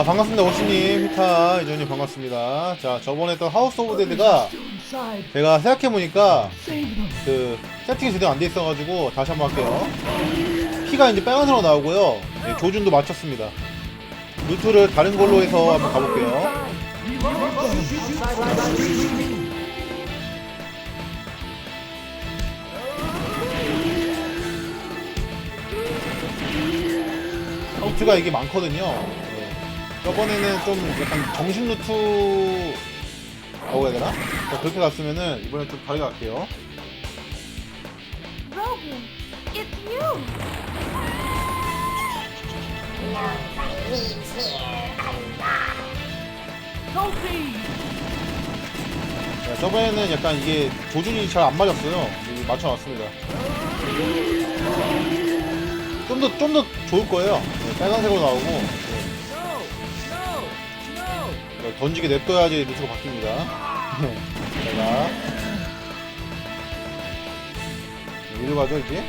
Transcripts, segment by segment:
아 반갑습니다 오시님. 히타 이전님 반갑습니다. 자 저번에 했던 하우스 오브 데드가 제가 생각해보니까 그 세팅이 제대로 안 돼 있어가지고 다시 한번 할게요. 피가 이제 빨간색으로 나오고요. 네, 조준도 맞췄습니다. 루트를 다른 걸로 해서 한번 가볼게요. 루트가 이게 많거든요. 네. 저번에는 좀 약간 정식 루트 라고 해야 되나? 자, 그렇게 갔으면은 이번엔 좀 다르게 갈게요 Rogan, it's you. Sophie. 자, 저번에는 약간 이게 조준이 잘 안 맞았어요. 이거 맞춰놨습니다. 좀 더, 좀 더 좋을 거예요. 네, 빨간색으로 나오고. 네. 네, 던지게 냅둬야지 루트가 바뀝니다. 제가. 일로 가죠, 이제?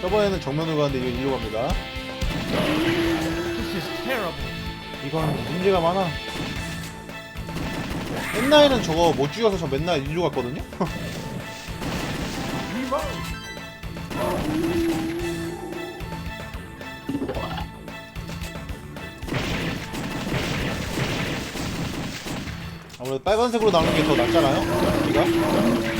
저번에는 정면으로 갔는데 이거 일로 갑니다. 이건 문제가 많아. 옛날에는 저거 못 죽여서 저 맨날 일로 갔거든요? 아무래도 빨간색으로 나오는 게 더 낫잖아요? 우리가?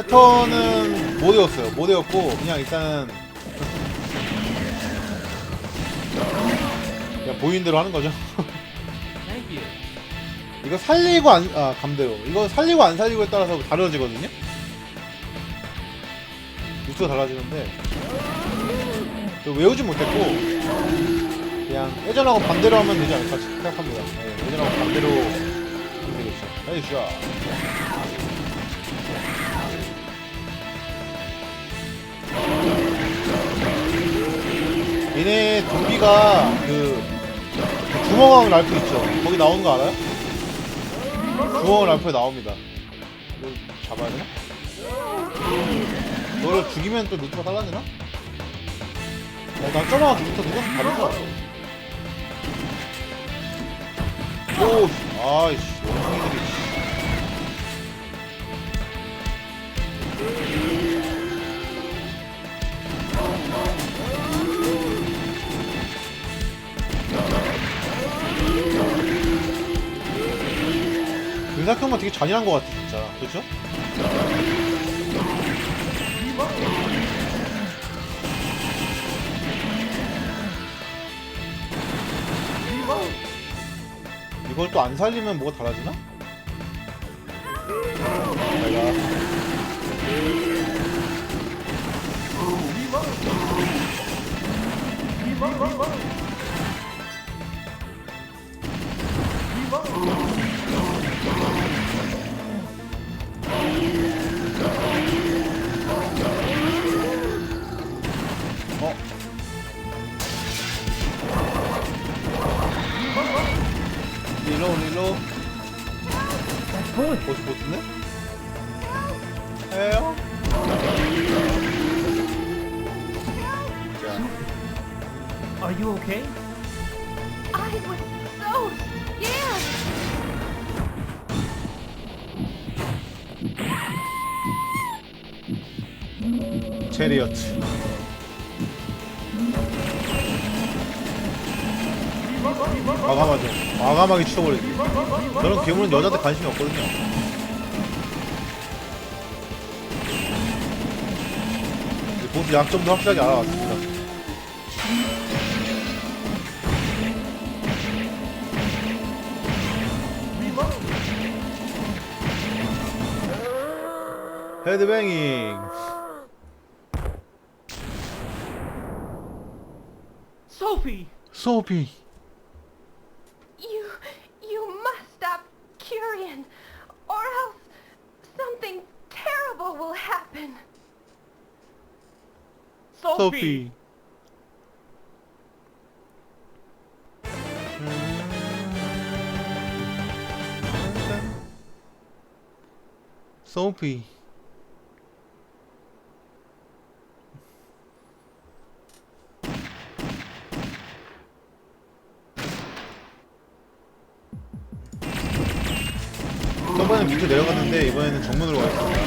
패턴은 못 외웠어요. 못 외웠고, 그냥 일단은. 그냥 보이는 대로 하는 거죠. 이거 살리고 안, 아, 감대로. 이거 살리고 안 살리고에 따라서 다르지거든요? 루트가 달라지는데. 저 외우지 못했고, 그냥 예전하고 반대로 하면 되지 않을까 생각합니다. 네, 예전하고 반대로 하면 되겠죠. 나이스 얘네 좀비가 그 구멍왕 랄프 있죠? 거기 나오는 거 알아요? 구멍왕 랄프에 나옵니다. 이걸 잡아야 되나? 너를 죽이면 또 루트가 달라지나? 어, 난 저랑 루트 그건 다르죠? 오, 씨, 아이씨, 원숭이들이. 씨. 윤사형만 되게 잔인한 것 같아, 진짜. 그렇죠? 이걸 또 안 살리면 뭐가 달라지나? 내가 캐리어트 과감하죠. 과감하게 치워버리기 저런 괴물은 여자한테 관심이 없거든요. 보스 약점도 확실하게 알아왔습니다. 헤드뱅잉. Soapy. Soapy. You. you must stop Curian, or else something terrible will happen. Soapy. Soapy. 밑에 내려갔는데 이번에는 정문으로 가겠습니다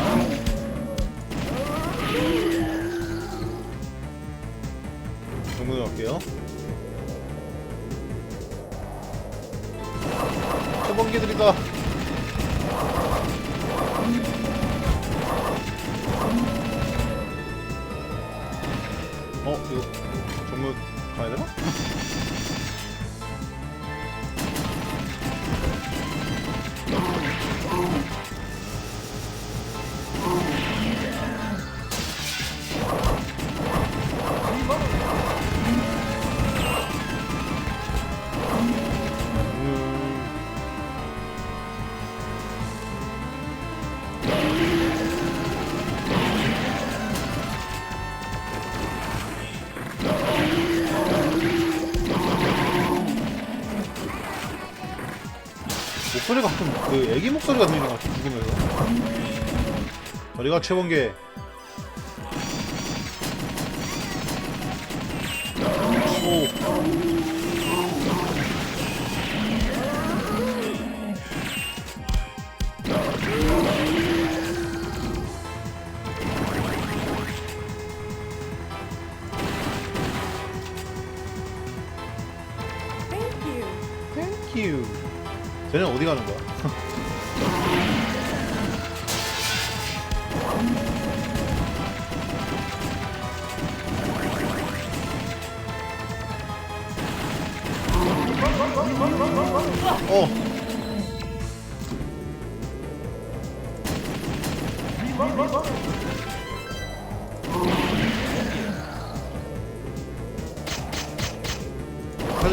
정문으로 갈게요. 초번기들이다 목소리가 가끔 그 애기 목소리가 들리는 것 같아 죽으면서. 저리가 최번개 오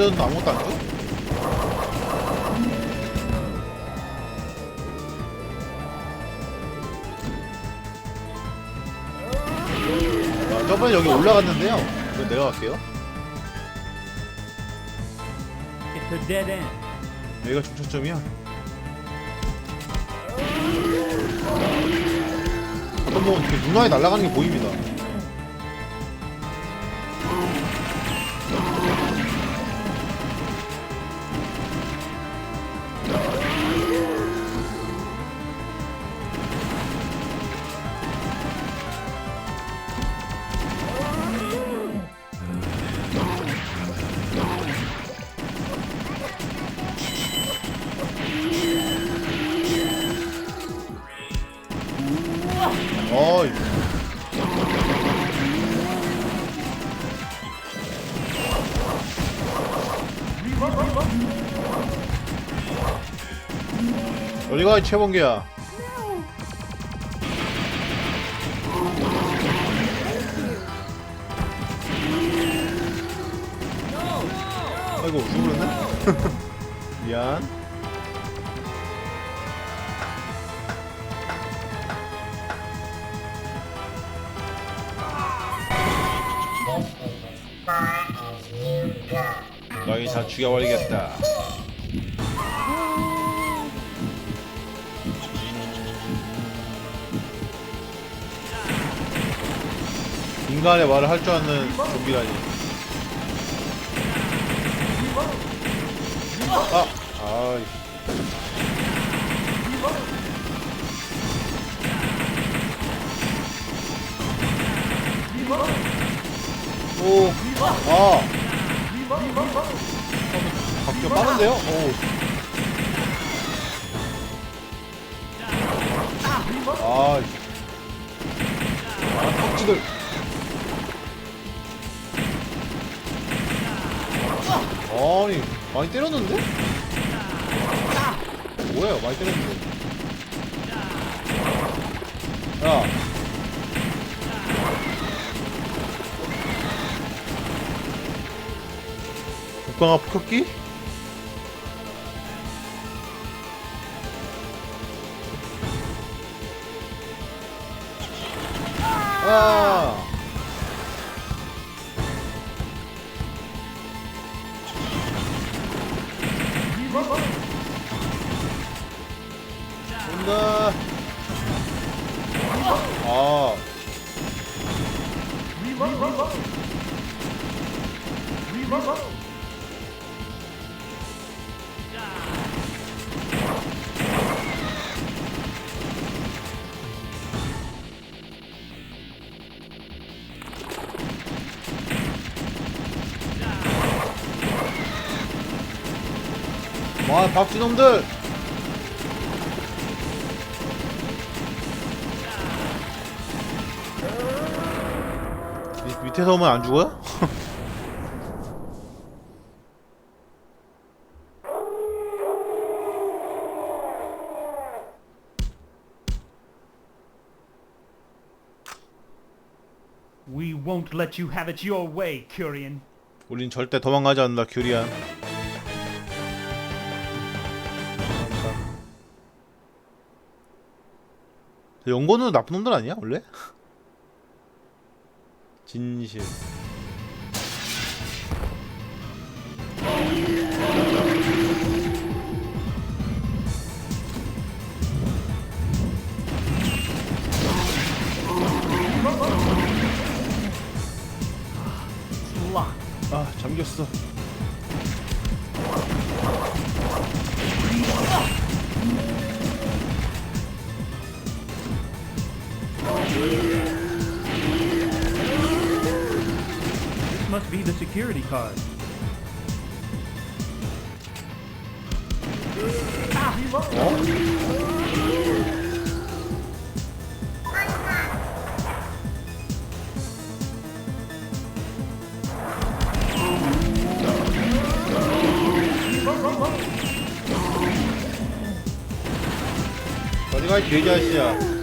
사전도 아무것도 안 줘? 아, 저번에 여기 올라갔는데요. 이거 내가 갈게요. It's a dead end. 여기가 중초점이야. 한번 보면 이렇게 눈화에 날아가는 게 보입니다. 어디가 최범계야? 아이고 죽으렸네. 미안. 너희 다 죽여버리겠다. 인간의 말을 할 줄 아는 좀비라니. 아, 아이. 오, 아. 각격 빠른데요? 오. 아, 아, 턱지들. 아니, 많이 때렸는데? 뭐야, 많이 때렸는데. 야. 국강아 폭격기? 아. 박쥐놈들! 밑, 밑에서 오면 안 죽어요? We won't let you have it your way, Curian. 우린 절대 도망가지 않는다, 큐리안. 연고는 나쁜 놈들 아니야, 원래? 진실. 아, 잠겼어. Security card. 어디가 이 돼지 아저씨야.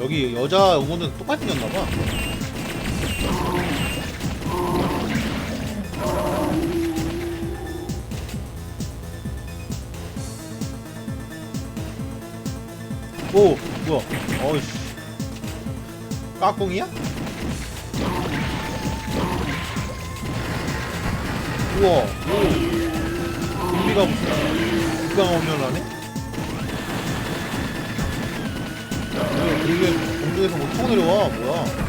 여기 여자 응원은 똑같이 생겼나봐. 오, 뭐야? 어이씨. 까꿍이야? 우와, 오. 좀비가 무슨, 국강 오면 하네? 왜 그게 공중에서 뭐 타고 내려와 뭐야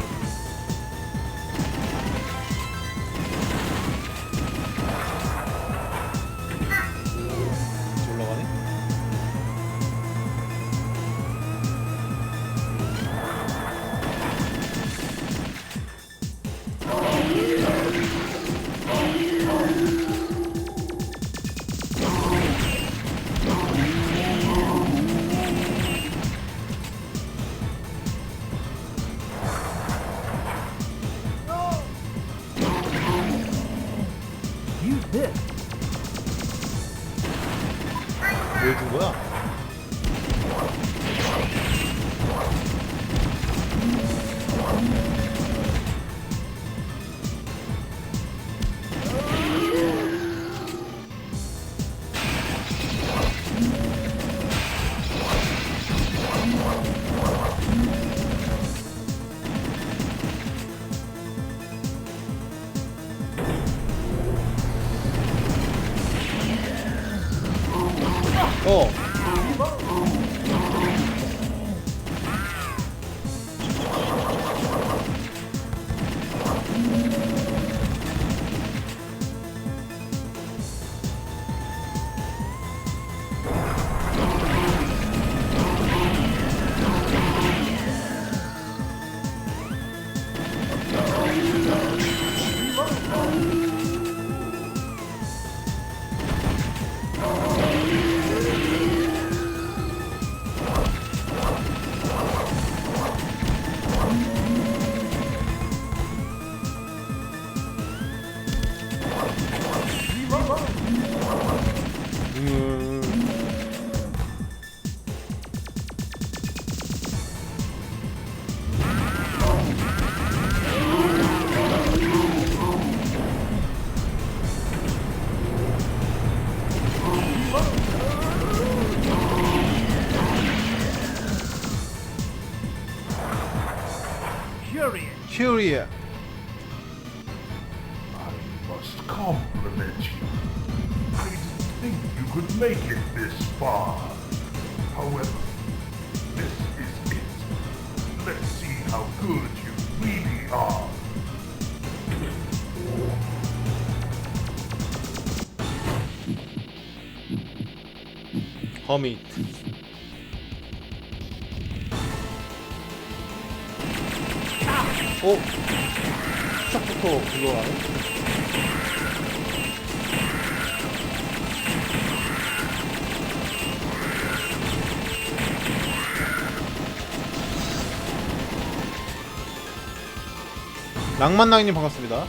음. 오. 시작부터 불러라네. 낭만낭님 반갑습니다.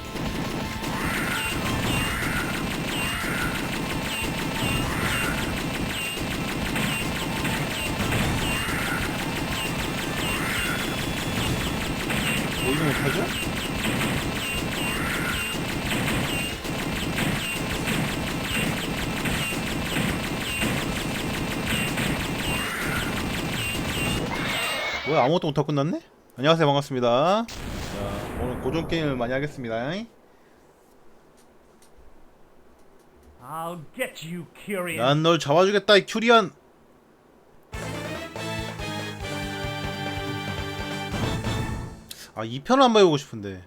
뭐야 아무것도 못하고 끝났네? 안녕하세요 반갑습니다 자 오늘 고전 게임을 많이 하겠습니다. 난 널 잡아주겠다 이 큐리안 아 2편을 한번 해보고 싶은데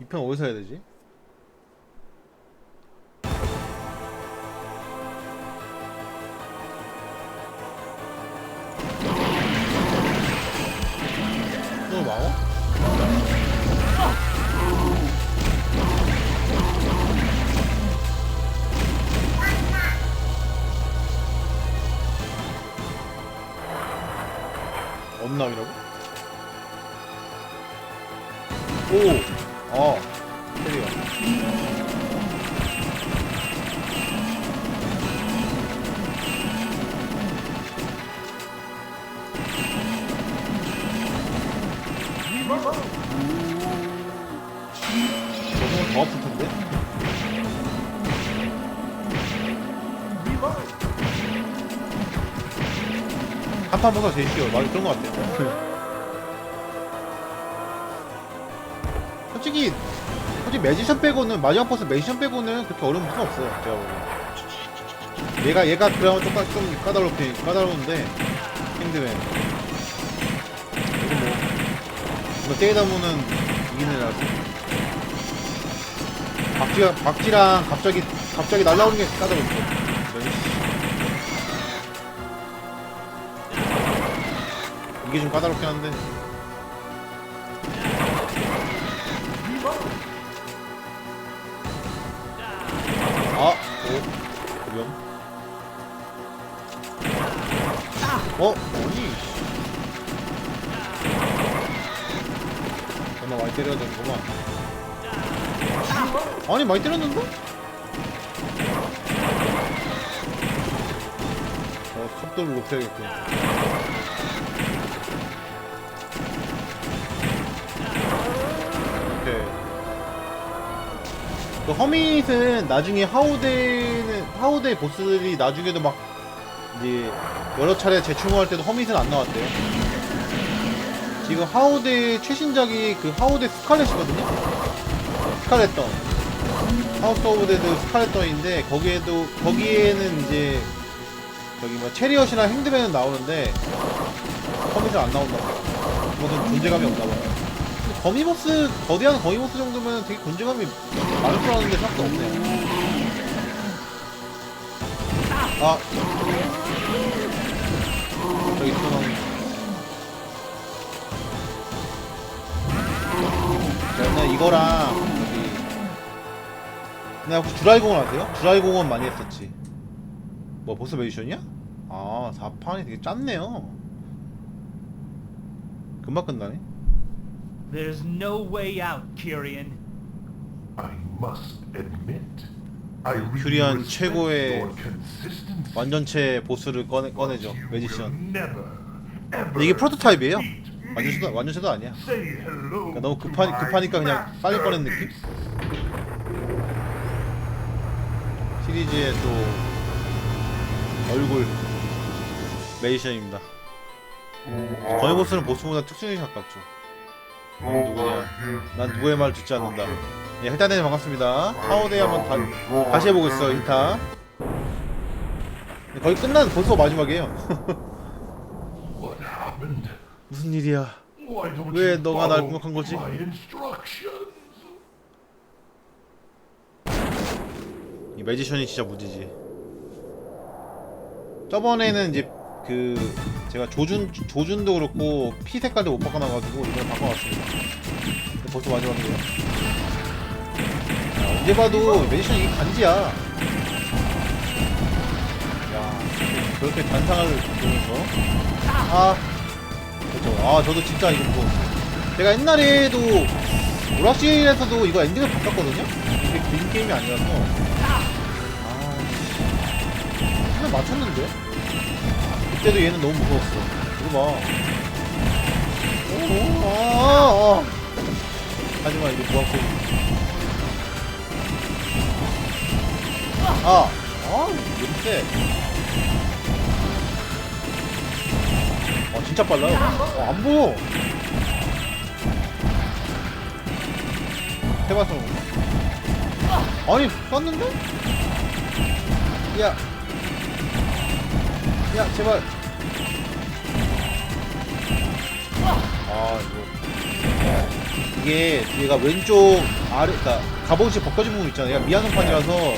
2편 어디서 해야 되지? 저건 더 아플 텐데? 한판 보다 제일 쉬워. 맞아, 그런 것 같아요. 솔직히, 솔직히 매지션 빼고는, 마지막 버스 매지션 빼고는 그렇게 어려운 무슨 없어요. 제가 보기엔. 얘가, 얘가 그나마 좀, 까- 좀 까다롭게, 까다로운데, 힘드맨. 이거 때리다 보면 이기는 애라서. 박쥐가, 박쥐랑 갑자기, 갑자기 날라오는 게 까다롭고. 이게 좀 까다롭긴 한데 아! 오 위험 어? 엄마 많이 때려야 되는구만 아니 많이 때렸는데? 속도를 높여야겠군. 오케이. 그 허밋은 나중에 하우데는 하우데 보스들이 나중에도 막 이제 여러 차례 재충원할 때도 허밋은 안 나왔대요. 지금 하우데 최신작이 그 하우데 스칼렛이거든요. 스칼렛던 하우스 오브 데드 스칼렛던인데 거기에도 거기에는 이제 저기 뭐 체리엇이나 핸드맨은 나오는데 허밋은 안 나온다고. 그것은 존재감이 없나 봐요. 거미보스 거대한 거미보스 정도면 되게 존재감이 많을 줄 알았는데 생각도 없네. 아 저기 투명. 자, 옛날 이거랑 여기 나 혹시 주라이공원 아세요? 주라이공원 많이 했었지. 뭐 보스 메디션이야? 아 4판이 되게 짰네요. 금방 끝나네. There's no way out, Kyrian. I must admit, I really 큐리안 respect 최고의 your consistency. 완전체 보스를 꺼내, 꺼내죠. You 매지션. will never, ever 근데 이게 프로토타입이에요. Beat me. 완전체도, 완전체도 아니야. 그러니까 너무 급하, 급하니까 그냥 빨리 꺼낸 느낌? 시리즈의 또 얼굴 메이션입니다. 거의 보스는 보스보다 특수히 가깝죠. 넌 누구냐? 난 누구의 말 듣지 않는다. 예, 헬타네 반갑습니다. 하우데이 한번 다, 다시 해보겠어, 힐타. 네, 거의 끝난 벌써 마지막이에요. 무슨 일이야? 왜 너가 날 공격한 거지? 이 매지션이 진짜 무지지. 저번에는 이제 그 제가 조준 조준도 그렇고 피 색깔도 못 바꿔놔가지고 이번에 바꿔왔습니다. 벌써 마지막이에요. 야, 언제 봐도 매지션 이게 간지야. 야 그렇게 단상을 보면서 아 그렇죠. 아 저도 진짜 이거 뭐 제가 옛날에도 오락실에서도 이거 엔딩을 바꿨거든요. 이게 긴 게임이 아니라서. 아, 씨. 맞췄는데? 그때도 얘는 너무 무서웠어. 이거 봐. 오, 아, 아. 하지만 이제 무한코. 아, 아, 왜 이렇게. 아, 진짜 빨라요. 어, 안 보여. 해봤어. 아니, 쐈는데? 야. 야, 제발. 아, 이거. 이게 얘가 왼쪽 아래, 그니까 갑옷이 벗겨진 부분 있잖아요. 얘가 미안성판이라서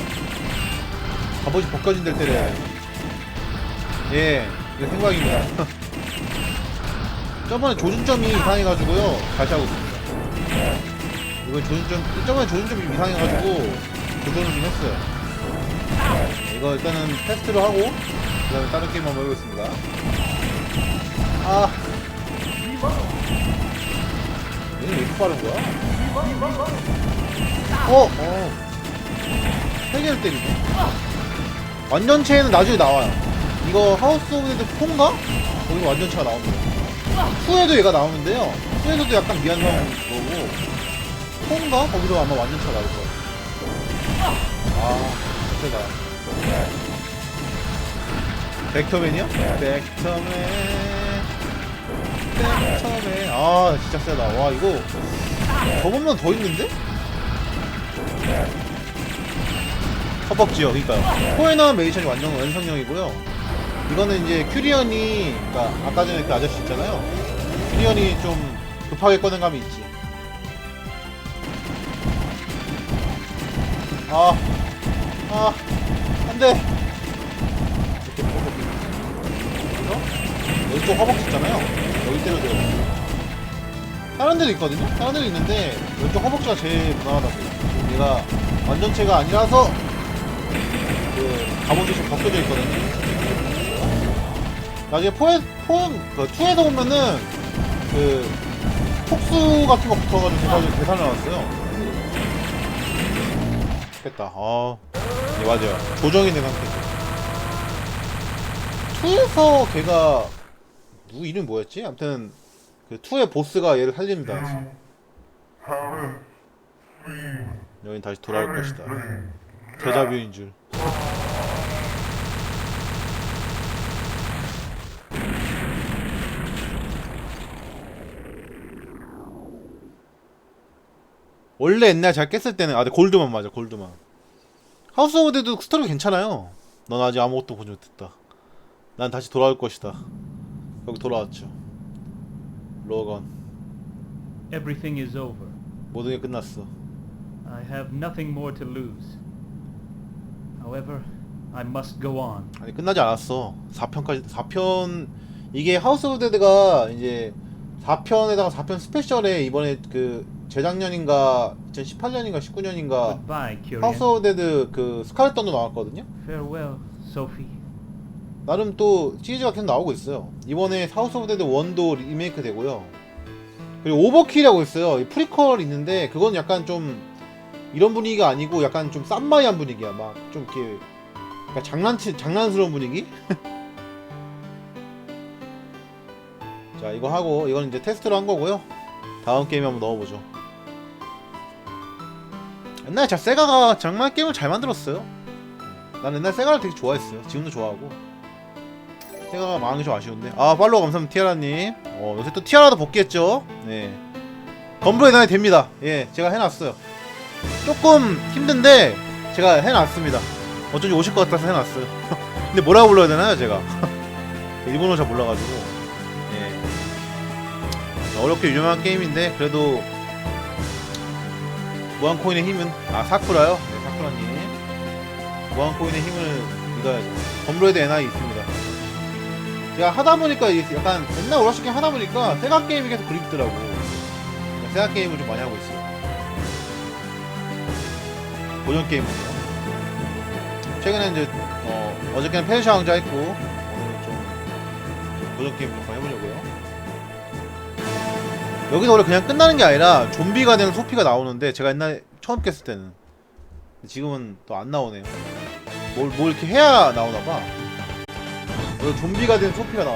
갑옷이 벗겨진 데를 때려야 돼. 예, 이거 생각입니다. 저번에 조준점이 이상해가지고요. 다시 하고 있습니다. 이번 조준점, 저번에 조준점이 이상해가지고 조절을 좀 했어요. 이거 일단은 테스트를 하고 그 다음에 다른 게임 한번 해보겠습니다. 아. 얘는 왜 이렇게 빠른 거야? 어! 어. 세 개를 때리네. 완전체는 나중에 나와요. 이거 하우스 오브 데드 4인가? 거기서 완전체가 나옵니다. 2에도 얘가 나오는데요. 2에서도 약간 미안한 거고, 4인가? 거기서 아마 완전체가 나올 거예요. 아, 세다. 벡터맨이요? 벡터맨. 벡터맨. 아, 진짜 세다. 와, 이거. 저번만 더 있는데? 허벅지요, 그니까요. 코에 나온 메이션이 완전 완성형이고요. 이거는 이제 큐리언이, 그니까, 아까 전에 그 아저씨 있잖아요. 큐리언이 좀 급하게 꺼낸 감이 있지. 아, 아, 안 돼! 이렇게 허벅지. 여기서 왼쪽 허벅지 있잖아요. 여기 때려줘요. 다른 데도 있거든요? 다른 데도 있는데, 왼쪽 허벅지가 제일 무난하다고요. 얘가 완전체가 아니라서, 그, 갑옷이 좀 벗겨져 있거든요. 나중에 포에, 포, 그, 2에서 보면은, 그, 폭수 같은 거 붙어가지고 계산, 계산을 나왔어요. 됐다. 아, 예, 맞아요. 조정이 된 상태죠. 2에서 걔가 누구 이름 뭐였지? 아무튼 그 2의 보스가 얘를 살립니다. 여긴 다시 돌아올 것이다. 데자뷰인 줄. 원래 옛날 잘 깼을 때는 아, 네, 골드만 맞아, 골드만. 하우스 오브 데도 스토리 괜찮아요. 넌 아직 아무것도 보지 못했다. 난 다시 돌아올 것이다. 여기 돌아왔죠. 로건. Everything is over. 모든 게 끝났어. I have nothing more to lose. However, I must go on. 아니 끝나지 않았어. 4편까지 4편 이게 하우스 오브 데드가 이제 4편에다가 4편 스페셜에 이번에 그 재작년인가 2018년인가 19년인가 Goodbye, 하우스. 오브 데드 그 스칼렛 던도 나왔거든요. Farewell, Sophie. 나름 또 시리즈가 계속 나오고 있어요. 이번에 하우스 오브 데드 1도 리메이크 되고요. 그리고 오버킬이라고 있어요. 이 프리퀄 있는데 그건 약간 좀 이런 분위기가 아니고 약간 좀 쌈마이한 분위기야. 막 좀 이렇게 약간 장난치 장난스러운 분위기? 자 이거 하고 이건 이제 테스트로 한 거고요. 다음 게임에 한번 넣어보죠. 옛날에 진짜 세가가 정말 게임을 잘 만들었어요. 난 옛날 세가를 되게 좋아했어요. 지금도 좋아하고. 세가가 망한 게 좀 아쉬운데. 아 팔로우 감사합니다 티아라님. 어 요새 또 티아라도 복귀했죠. 네. 건브레 나이 됩니다. 예, 제가 해놨어요. 조금 힘든데 제가 해놨습니다. 어쩐지 오실 것 같아서 해놨어요. 근데 뭐라고 불러야 되나요, 제가? 일본어 잘 몰라가지고. 예. 어렵게 유명한 게임인데 그래도 무한코인의 힘은 아 사쿠라요? 네, 사쿠라님. 무한코인의 힘을 믿어야죠. 건브레드 NI 있습니다. 제가 하다 보니까 이게 약간 옛날 오락실 게임 하다 보니까 세가 게임이 계속 그립더라고. 그냥 세가 게임을 좀 많이 하고 있어요. 고전 게임은요. 최근에 이제 어, 어저께는 페르시아 왕자 했고 오늘은 좀, 좀 고전 게임 좀 해보려고요. 여기서 원래 그냥 끝나는 게 아니라 좀비가 되는 소피가 나오는데 제가 옛날에 처음 깼을 때는 지금은 또 안 나오네요. 뭘, 뭘 이렇게 해야 나오나 봐. 좀비가 된 소피가 나와.